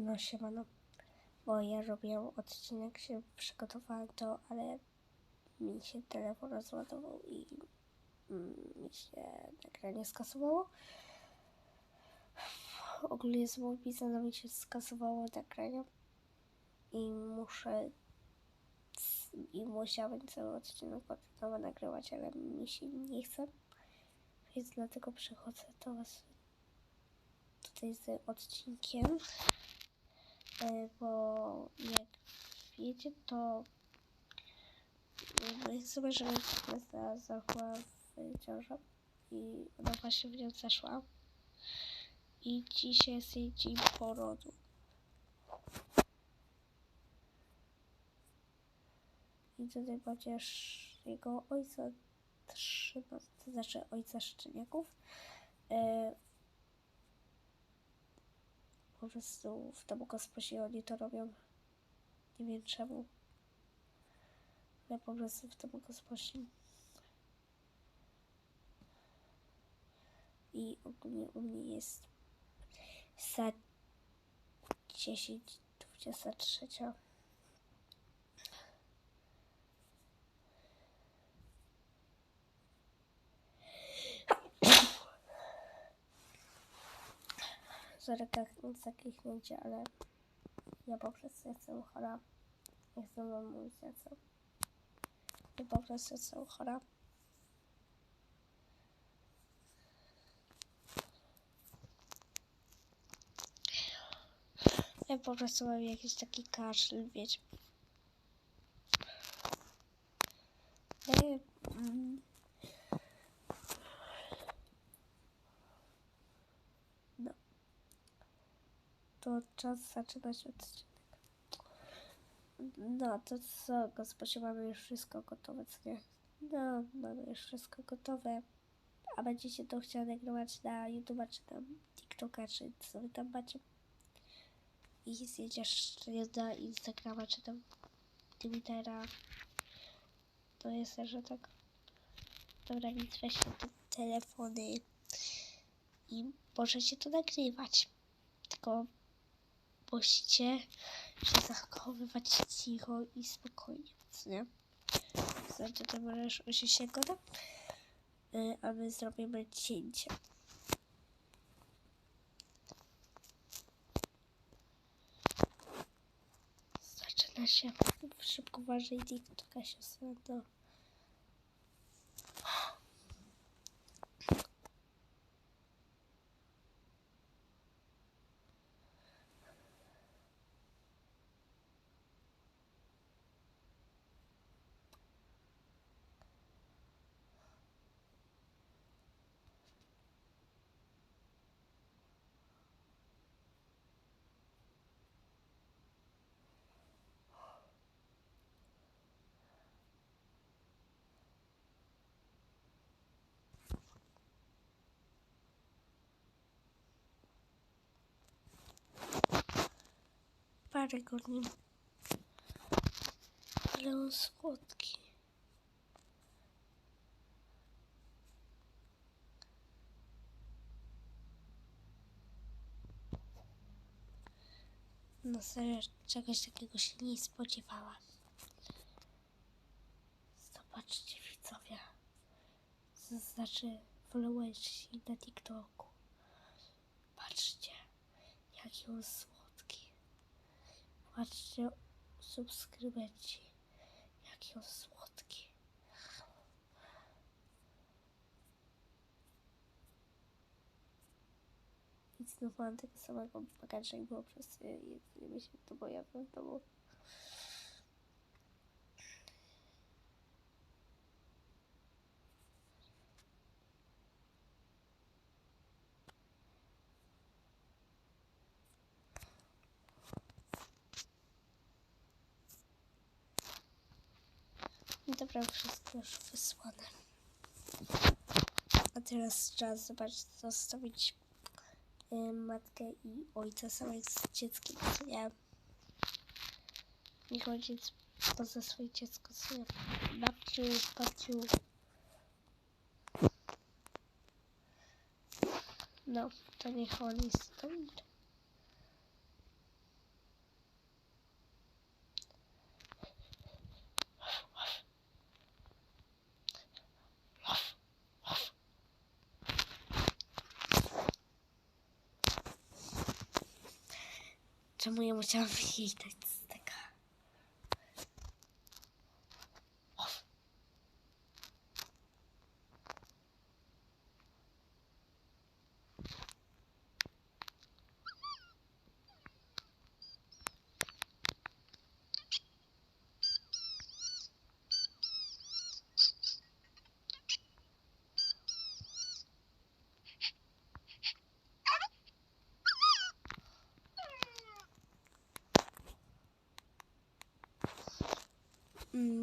No siemano, bo ja robiłem odcinek, się przygotowałem to, ale mi się telefon rozładował i mm, mi się nagranie skasowało. Ogólnie z mobilizmu mi się skasowało nagranie i muszę i musiałem cały odcinek od nowa nagrywać, ale mi się nie chce, więc dlatego przychodzę do Was tutaj z odcinkiem, bo jak wiecie, to sobie, że za zachła w ciąży i ona właśnie w nią zaszła i dzisiaj jest jej dzień porodu. I tutaj będziesz jego ojca trzyma, to znaczy ojca szczeniaków. E, po prostu w domu gosposi oni to robią. Nie wiem czemu. Ale po prostu w domu gosposi. I ogólnie u mnie jest za 10, 23. Sorry tak, za kliknięcie, ale ja po prostu jestem chora. Nie chcę wam mówić na co. Ja po prostu jestem chora. Ja po prostu mam jakiś taki kaszel, wiecie. Ej, mm. No. To czas zaczynać odcinek. No, to co, gosposie, mamy już wszystko gotowe, co nie? No, mamy już wszystko gotowe. A będziecie to chcieli nagrywać na YouTube'a, czy tam TikToka, czy co wy tam macie? I zjedziesz na Instagrama, czy tam Twittera. To jest, że tak. Dobra, więc weźcie te telefony i możecie to nagrywać. Tylko musicie się zachowywać cicho i spokojnie, nie? Znaczy, to możesz usiąść się goda, y, a my zrobimy cięcie. Zaczyna się szybko uważaj, TikToka siostra do... parę godzin. Ale on słodki. No serio, czegoś takiego się nie spodziewałam. Zobaczcie widzowie. To znaczy followersi na TikToku. Patrzcie, jaki on słodki. Patrzcie, subskrybenci. Jaki on słodki. I znów mam tego samego bagaża i było przez jedzenie mi się to pojawia w domu. I Dobra, wszystko już wysłane. A teraz czas zobaczyć, zostawić y, matkę i ojca samych z dzieckiem, co nie? Niech ojciec poza swoje dziecko, co nie? Babciu, babciu. No, to niech oni stąd. Czemu ja musiałam jej dać steka. Mm,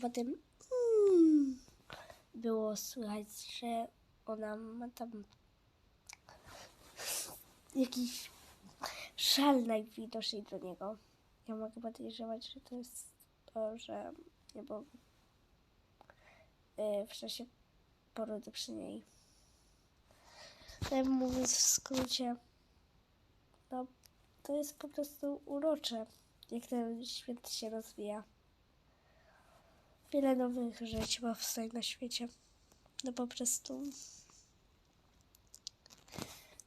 Potem mm, było słychać, że ona ma tam jakiś szal najwidoczniej do niego. Ja mogę podejrzewać, że to jest to, że nie było y, w czasie porodu przy niej. Ale mówiąc w skrócie, no to jest po prostu urocze, jak ten świat się rozwija wiele nowych rzeczy powstaje na świecie. No po prostu.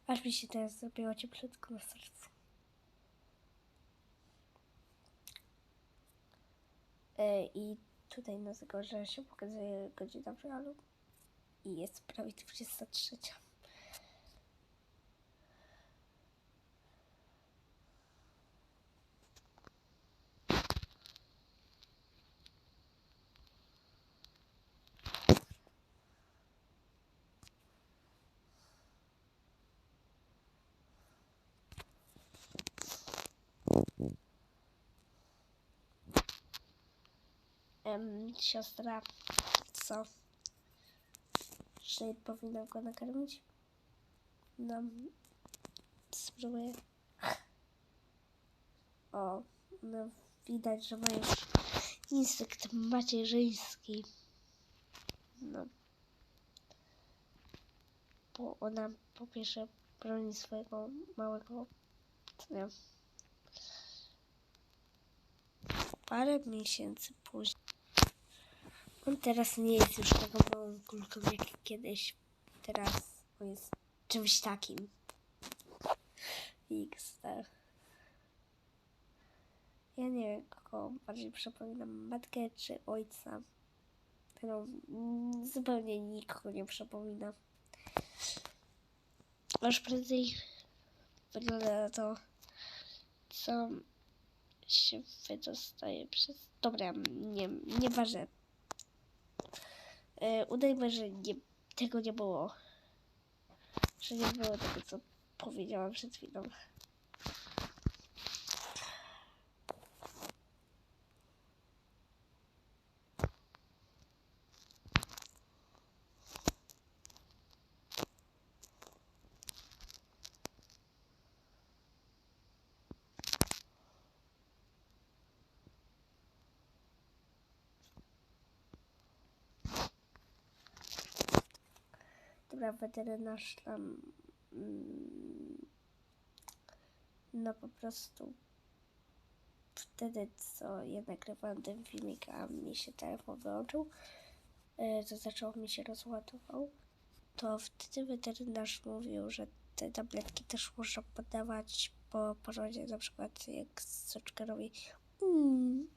Aż mi się teraz zrobiło cieplutko na sercu. E, I tutaj na zegarze się pokazuje godzina w realu. I jest prawie 23. Em, siostra, co? Czy powinna go nakarmić? No, spróbuję. O, no widać, że ma już instynkt macierzyński. No. Bo ona po pierwsze broni swojego małego, nie, parę miesięcy później. On teraz nie jest już taką małą kulką jak kiedyś. Teraz on jest czymś takim. XD. Ja nie wiem, kogo bardziej przypominam, matkę czy ojca. No, mm, zupełnie nikogo nie przypomina. Aż prędzej wygląda na to, co się wydostaje przez... Dobra, nie, nieważne. E, udajmy, że nie, tego nie było. Że nie było tego, co powiedziałam przed chwilą. Dobra, weterynarz tam. mm, No po prostu. Wtedy, co ja nagrywałam ten filmik, a mi się telefon wyłączył, e, to zaczął mi się rozładował, to wtedy weterynarz mówił, że te tabletki też można podawać po porodzie, na przykład jak soczka robi mm,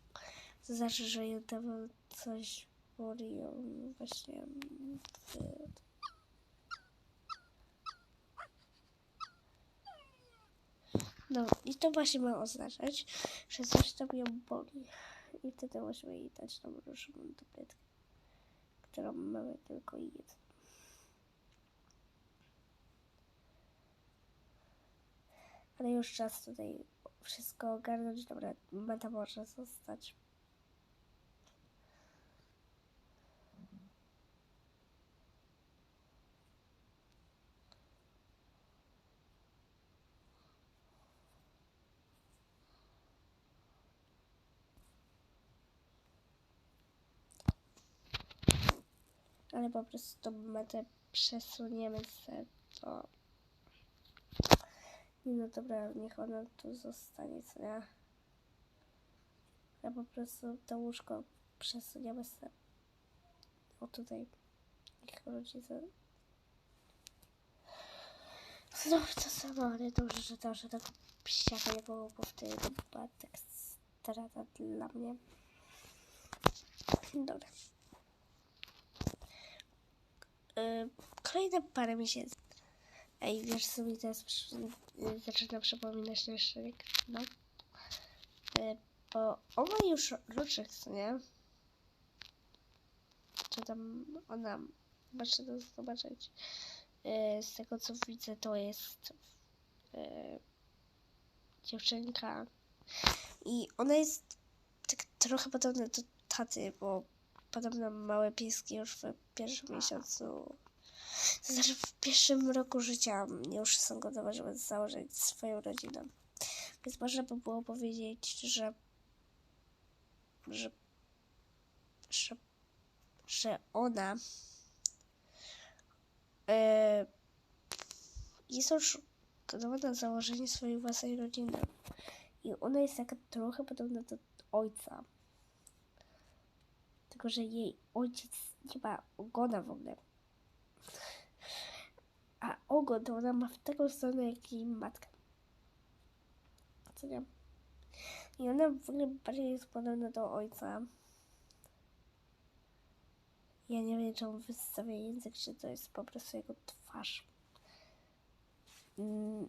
to znaczy, że ją tam coś boli właśnie w, No i to właśnie ma oznaczać, że coś tam ją boli. I wtedy musimy jej dać tą różową tabletkę, którą mamy tylko jedną. Ale już czas tutaj wszystko ogarnąć. Dobra, meta może zostać. Ale po prostu tą metę przesuniemy sobie to. Nie no dobra, niech ona tu zostanie, co nie? Ja po prostu to łóżko przesuniemy sobie. O tutaj. Niech rodzice. Znów to samo, ale dobrze, że to, że tak psiaka nie było, bo wtedy to była tak strata dla mnie. Dobra. Yy, kolejne parę miesięcy. Ej, wiesz co mi teraz zaczyna przypominać ten szyk? No. Yy, bo on ma już roczek, co nie? Czy tam ona... Zobaczę to zobaczyć. Yy, z tego co widzę to jest dziewczynka i ona jest tak trochę podobna do taty, bo podobno małe pieski już w pierwszym miesiącu, to znaczy w pierwszym roku życia już są gotowe, żeby założyć swoją rodzinę. Więc można by było powiedzieć, że że, że, że ona e, jest już gotowa na założenie swojej własnej rodziny. I ona jest taka trochę podobna do ojca. Tylko, że jej ojciec nie ma ogona w ogóle. A ogon to ona ma w taką stronę, jak jej matka. Co nie? I ona w ogóle bardziej jest podobna do ojca. Ja nie wiem, czy on wystawia język, czy to jest po prostu jego twarz. Mm,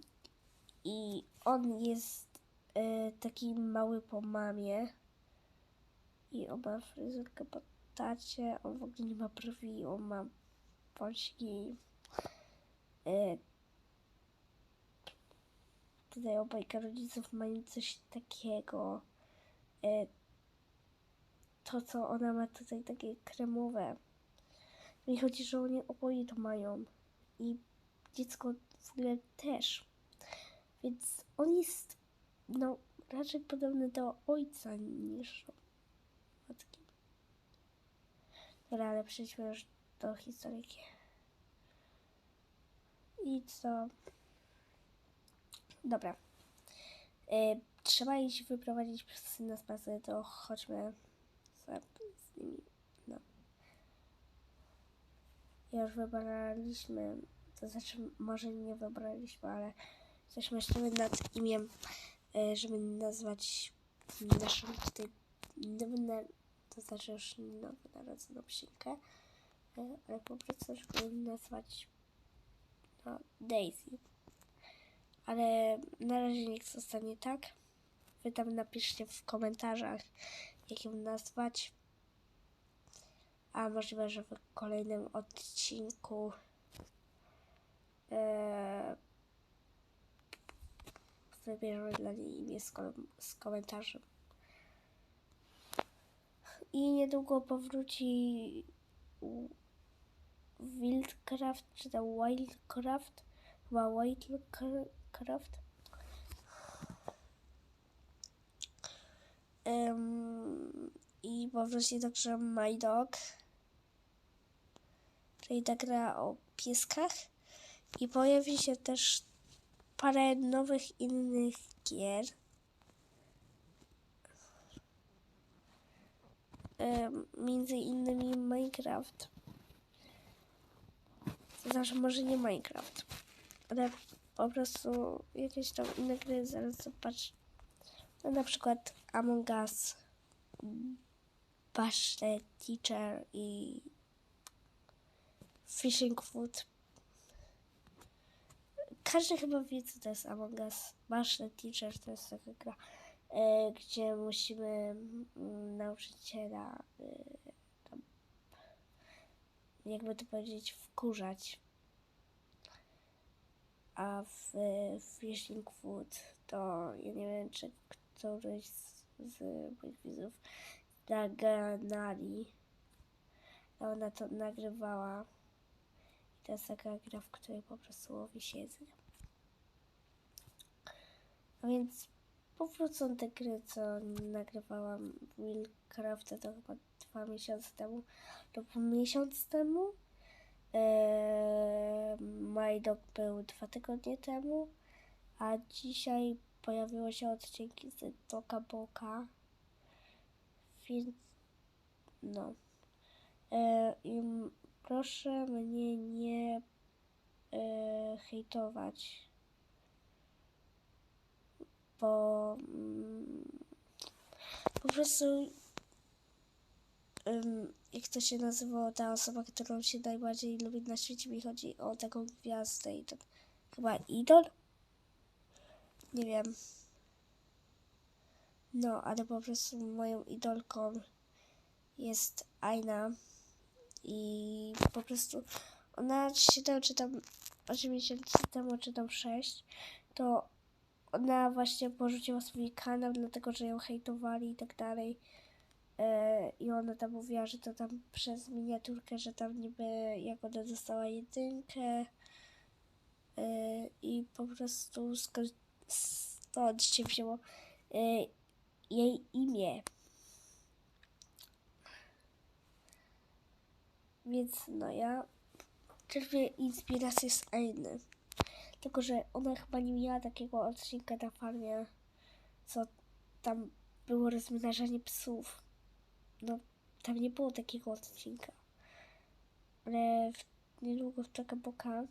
I on jest e, taki mały po mamie. I on ma fryzurkę po tacie. On w ogóle nie ma brwi, on ma polski. E, tutaj obojga rodziców mają coś takiego. E, to, co ona ma tutaj takie kremowe. Mi chodzi, że oni oboje to mają. I dziecko w ogóle też. Więc on jest no raczej podobny do ojca niż Dobra, ale przejdźmy już do historyki. I co? Dobra. E, trzeba iść wyprowadzić psy na spacer, to chodźmy z nimi. No. Już wybraliśmy, to znaczy może nie wybraliśmy, ale coś myślimy nad imię, e, żeby nazwać naszą tutaj nową, to znaczy już nowo narodzoną psinkę, e, ale po prostu żeby nazwać no, Daisy. Ale na razie niech zostanie tak. Wy tam napiszcie w komentarzach, jak ją nazwać. A możliwe, że w kolejnym odcinku e, wybierzemy dla niej imię z, kom- z komentarzem. I niedługo powróci Wildcraft, czy tam Wildcraft, chyba Wildcraft. Em, I powróci także My Dog, czyli ta gra o pieskach. I pojawi się też parę nowych innych gier. Między innymi Minecraft. To znaczy może nie Minecraft, ale po prostu jakieś tam inne gry, zaraz zobacz. No, na przykład Among Us, Bash the Teacher i Fishing Food. Każdy chyba wie, co to jest Among Us. Bash the Teacher to jest taka gra, gdzie musimy mm, nauczyciela e, tam, jakby to powiedzieć, wkurzać. A w e, Fishing Food to ja nie wiem, czy któryś z, z moich widzów naganali. Ona to nagrywała. I to jest taka gra, w której po prostu łowi się jedzenie. A więc powrócą te gry, co nagrywałam w Willcrafta to chyba dwa miesiące temu lub miesiąc temu. Eee, My Dog był dwa tygodnie temu, a dzisiaj pojawiło się odcinki z Toka Boka, więc no. E, I proszę mnie nie e, hejtować. Bo mm, po prostu jak to się nazywa ta osoba, którą się najbardziej lubi na świecie, mi chodzi o taką gwiazdę i to chyba idol? Nie wiem. No, ale po prostu moją idolką jest Aina i po prostu ona 7 czy tam 8 miesięcy temu, czy tam 6, to ona właśnie porzuciła swój kanał, dlatego że ją hejtowali i tak dalej. E, I ona tam mówiła, że to tam przez miniaturkę, że tam niby jak ona dostała jedynkę e, i po prostu stąd się wzięło e, jej imię. Więc no ja czerpię inspirację z Ainy. Tylko, że ona chyba nie miała takiego odcinka na farmie, co tam było rozmnażanie psów. No, tam nie było takiego odcinka. Ale w, niedługo w Czekaboka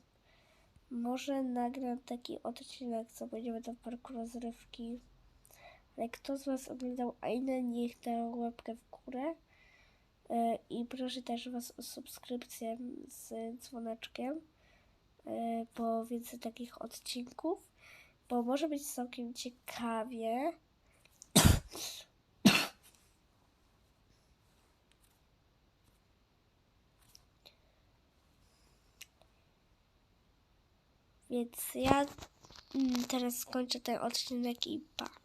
może nagram taki odcinek, co będziemy do parku rozrywki. Ale kto z Was oglądał Ainę, niech da łapkę w górę. E, I proszę też Was o subskrypcję z dzwoneczkiem po więcej takich odcinków, bo może być całkiem ciekawie. Więc ja mm, teraz skończę ten odcinek i pa.